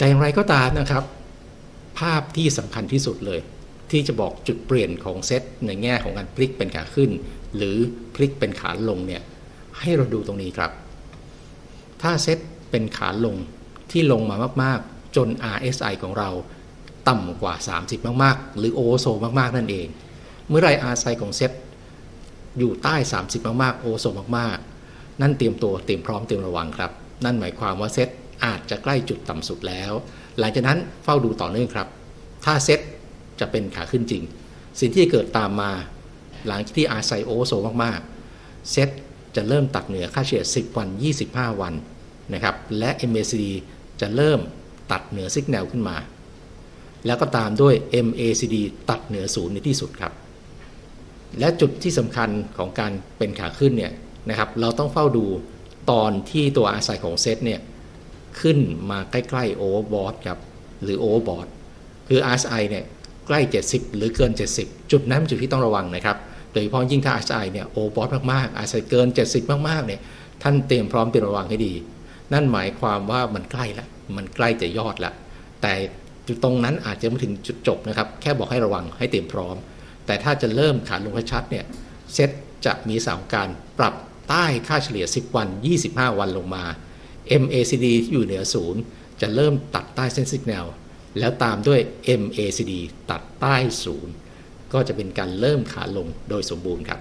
แต่อย่างไรก็ตามนะครับ ภาพที่สำคัญที่สุดเลย ที่จะบอกจุดเปลี่ยนของเซตในแง่ของการพลิกเป็นขาขึ้น หรือพลิกเป็นขาลงเนี่ยให้เราดูตรงนี้ครับ ถ้าเซตเป็นขาลงที่ลงมามากๆ จน RSI ของเราต่ำกว่า 30 มากๆ หรือโอโซมากๆ นั่นเอง เมื่อไร RSI ของเซตอยู่ใต้ 30 มากๆ โอโซมากๆ นั่นเตรียมตัวเตรียมพร้อมเตรียมระวังครับ นั่นหมายความว่าเซต อาจจะใกล้จุดต่ำสุดแล้ว หลังจากนั้นเฝ้าดูต่อเนื่องครับ ถ้าเซ็ตจะเป็นขาขึ้นจริง สิ่งที่เกิดตามมาหลังที่ RSI โอโซมากๆ เซ็ตจะเริ่มตัดเหนือค่าเฉลี่ย 10 วัน 25 วันนะครับ และ MACD จะเริ่มตัดเหนือซิกแนลขึ้นมา แล้วก็ตามด้วย MACD ตัดเหนือศูนย์ในที่สุดครับ และจุดที่สำคัญของการเป็นขาขึ้นเนี่ยนะครับ เราต้องเฝ้าดูตอนที่ตัวอาศัยของเซตเนี่ย ขึ้นมาใกล้ๆโอเวอร์บอทครับหรือโอเวอร์บอทคือ RSI เนี่ยใกล้ 70 หรือเกิน 70 จุดนั้นเป็นจุดที่ต้องระวังนะครับ โดยเฉพาะยิ่งถ้า RSI เนี่ยโอเวอร์บอทมากๆ RSI เกิน 70 มากๆเนี่ยท่านเตรียมพร้อมเตรียมระวังให้ดี นั่นหมายความว่ามันใกล้ล้วมันใกล้จะยอดล้วแต่จุดตรงนั้นอาจจะไม่ถึงจุดจบนะครับ แค่บอกให้ระวังให้เตรียมพร้อม แต่ถ้าจะเริ่มขาลงชัดเนี่ยเซ็ตจะมีสามการปรับใต้ค่าเฉลี่ย 10 วัน 25 วันลงมา MACD อยู่เหนือศูนย์จะเริ่มตัดใต้เส้นสัญญาณแล้วตามด้วย MACD ตัดใต้ศูนย์ก็จะเป็นการเริ่มขาลงโดยสมบูรณ์ครับ